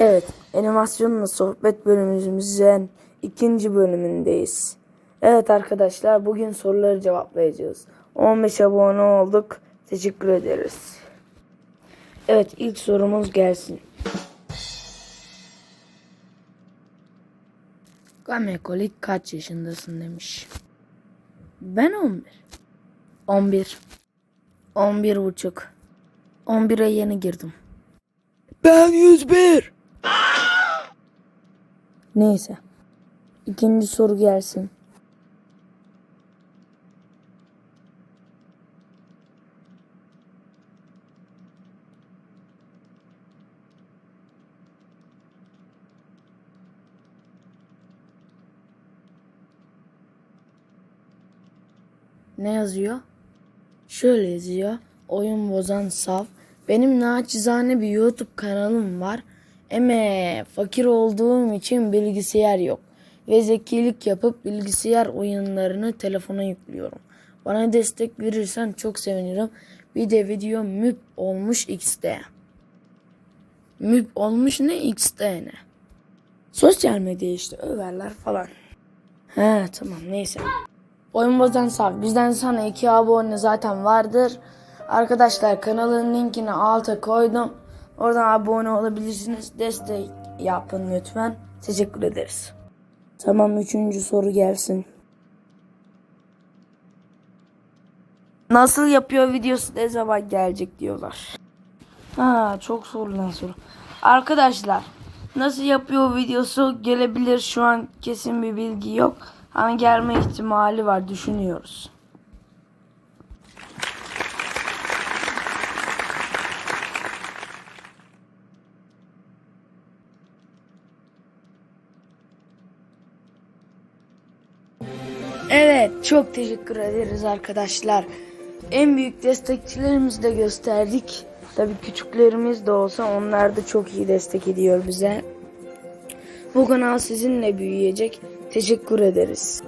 Evet, animasyonla sohbet bölümümüzün ikinci bölümündeyiz. Evet arkadaşlar, bugün soruları cevaplayacağız. 15 abone olduk. Teşekkür ederiz. Evet, ilk sorumuz gelsin. Gamekolik kaç yaşındasın demiş. Ben 11. 11. 11 buçuk. 11'e yeni girdim. Ben 101. Neyse. İkinci soru gelsin. Ne yazıyor? Şöyle yazıyor. Oyun bozan sav. Benim naçizane bir YouTube kanalım var. Eme fakir olduğum için bilgisayar yok. Ve zekilik yapıp bilgisayar oyunlarını telefona yüklüyorum. Bana destek verirsen çok sevinirim. Bir de video müp olmuş X'de. Müp olmuş ne X'de ne? Sosyal medya işte överler falan. He tamam neyse. Oyun bozan sav. Bizden sana iki abone zaten vardır. Arkadaşlar kanalın linkini alta koydum. Oradan abone olabilirsiniz. Destek yapın lütfen. Teşekkür ederiz. Tamam üçüncü soru gelsin. Nasıl yapıyor videosu ne zaman gelecek diyorlar. Ha çok sorulan soru. Arkadaşlar nasıl yapıyor videosu gelebilir şu an kesin bir bilgi yok. Ama gelme ihtimali var düşünüyoruz. Evet çok teşekkür ederiz arkadaşlar. En büyük destekçilerimizi de gösterdik. Tabii küçüklerimiz de olsa onlar da çok iyi destek ediyor bize. Bu kanal sizinle büyüyecek. Teşekkür ederiz.